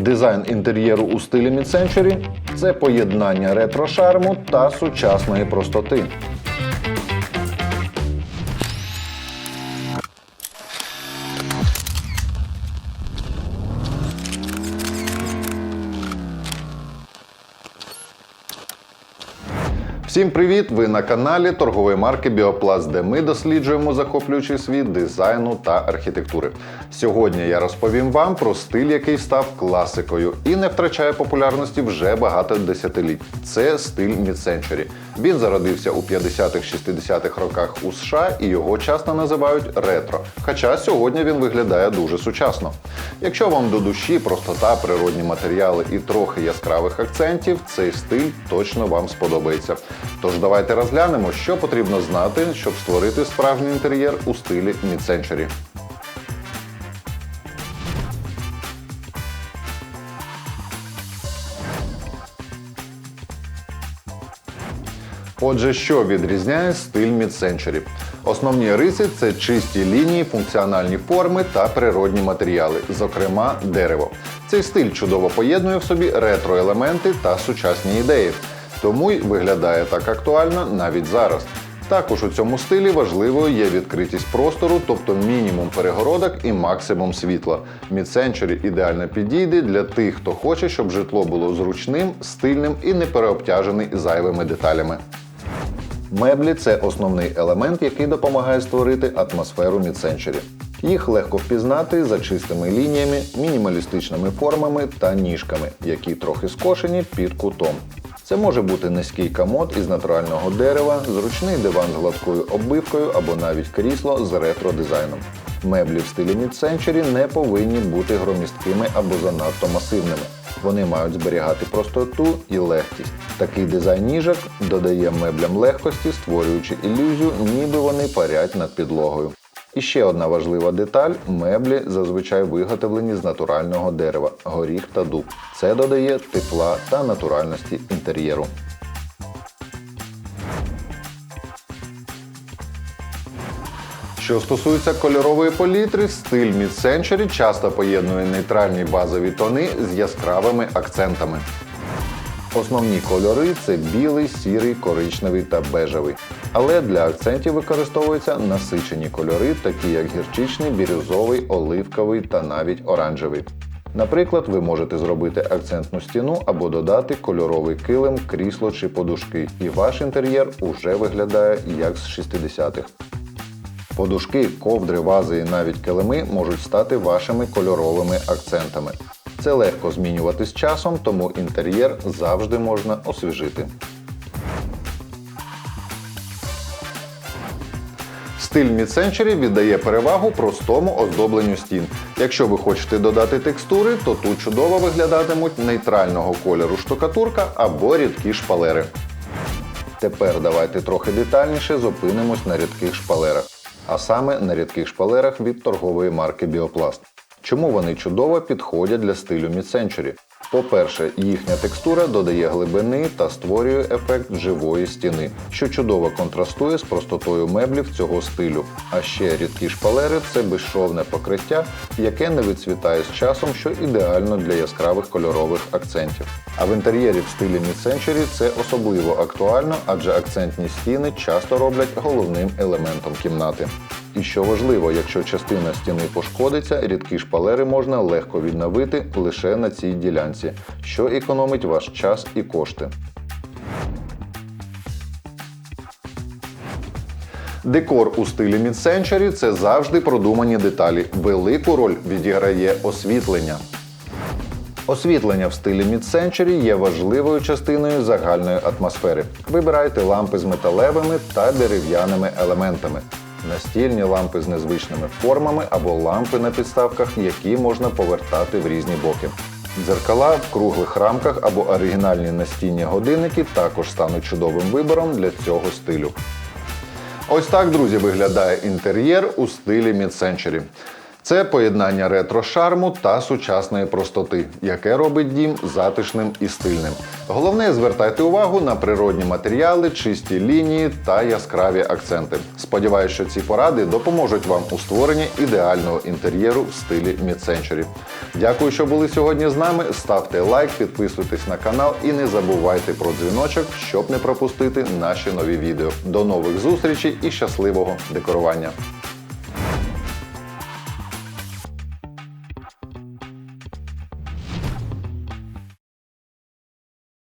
Дизайн інтер'єру у стилі Mid-Century – це поєднання ретро-шарму та сучасної простоти. Всім привіт! Ви на каналі торгової марки Біопласт, де ми досліджуємо захоплюючий світ дизайну та архітектури. Сьогодні я розповім вам про стиль, який став класикою і не втрачає популярності вже багато десятиліть. Це стиль Mid-Century. Він зародився у 50-х-60-х роках у США і його часто називають ретро. Хоча сьогодні він виглядає дуже сучасно. Якщо вам до душі простота, природні матеріали і трохи яскравих акцентів, цей стиль точно вам сподобається. Тож давайте розглянемо, що потрібно знати, щоб створити справжній інтер'єр у стилі Mid-Century. Отже, що відрізняє стиль Mid-Century? Основні риси це чисті лінії, функціональні форми та природні матеріали, зокрема дерево. Цей стиль чудово поєднує в собі ретро-елементи та сучасні ідеї, тому й виглядає так актуально навіть зараз. Також у цьому стилі важливою є відкритість простору, тобто мінімум перегородок і максимум світла. Mid-Century ідеально підійде для тих, хто хоче, щоб житло було зручним, стильним і не переобтяжений зайвими деталями. Меблі це основний елемент, який допомагає створити атмосферу Mid-Century. Їх легко впізнати за чистими лініями, мінімалістичними формами та ніжками, які трохи скошені під кутом. Це може бути низький комод із натурального дерева, зручний диван з гладкою оббивкою або навіть крісло з ретро-дизайном. Меблі в стилі Mid-Century не повинні бути громісткими або занадто масивними. Вони мають зберігати простоту і легкість. Такий дизайн ніжок додає меблям легкості, створюючи ілюзію, ніби вони парять над підлогою. І ще одна важлива деталь: меблі зазвичай виготовлені з натурального дерева, горіх та дуб. Це додає тепла та натуральності інтер'єру. Що стосується кольорової палітри, стиль Mid-Century часто поєднує нейтральні базові тони з яскравими акцентами. Основні кольори це білий, сірий, коричневий та бежевий. Але для акцентів використовуються насичені кольори, такі як гірчичний, бірюзовий, оливковий та навіть оранжевий. Наприклад, ви можете зробити акцентну стіну або додати кольоровий килим, крісло чи подушки, і ваш інтер'єр уже виглядає як з 60-х. Подушки, ковдри, вази і навіть килими можуть стати вашими кольоровими акцентами. Це легко змінювати з часом, тому інтер'єр завжди можна освіжити. Стиль Mid-Century віддає перевагу простому оздобленню стін. Якщо ви хочете додати текстури, то тут чудово виглядатимуть нейтрального кольору штукатурка або рідкі шпалери. Тепер давайте трохи детальніше зупинимось на рідких шпалерах, а саме на рідких шпалерах від торгової марки Біопласт. Чому вони чудово підходять для стилю Mid-Century? По-перше, їхня текстура додає глибини та створює ефект живої стіни, що чудово контрастує з простотою меблів цього стилю. А ще рідкі шпалери це безшовне покриття, яке не вицвітає з часом, що ідеально для яскравих кольорових акцентів. А в інтер'єрі в стилі Mid-Century це особливо актуально, адже акцентні стіни часто роблять головним елементом кімнати. І що важливо, якщо частина стіни пошкодиться, рідкі шпалери можна легко відновити лише на цій ділянці, що економить ваш час і кошти. Декор у стилі Mid-Century – це завжди продумані деталі. Велику роль відіграє освітлення. Освітлення в стилі Mid-Century є важливою частиною загальної атмосфери. Вибирайте лампи з металевими та дерев'яними елементами, настільні лампи з незвичними формами або лампи на підставках, які можна повертати в різні боки. Дзеркала в круглих рамках або оригінальні настінні годинники також стануть чудовим вибором для цього стилю. Ось так, друзі, виглядає інтер'єр у стилі Mid-Century. Це поєднання ретро-шарму та сучасної простоти, яке робить дім затишним і стильним. Головне, звертайте увагу на природні матеріали, чисті лінії та яскраві акценти. Сподіваюсь, що ці поради допоможуть вам у створенні ідеального інтер'єру в стилі Mid-Century. Дякую, що були сьогодні з нами. Ставте лайк, підписуйтесь на канал і не забувайте про дзвіночок, щоб не пропустити наші нові відео. До нових зустрічей і щасливого декорування!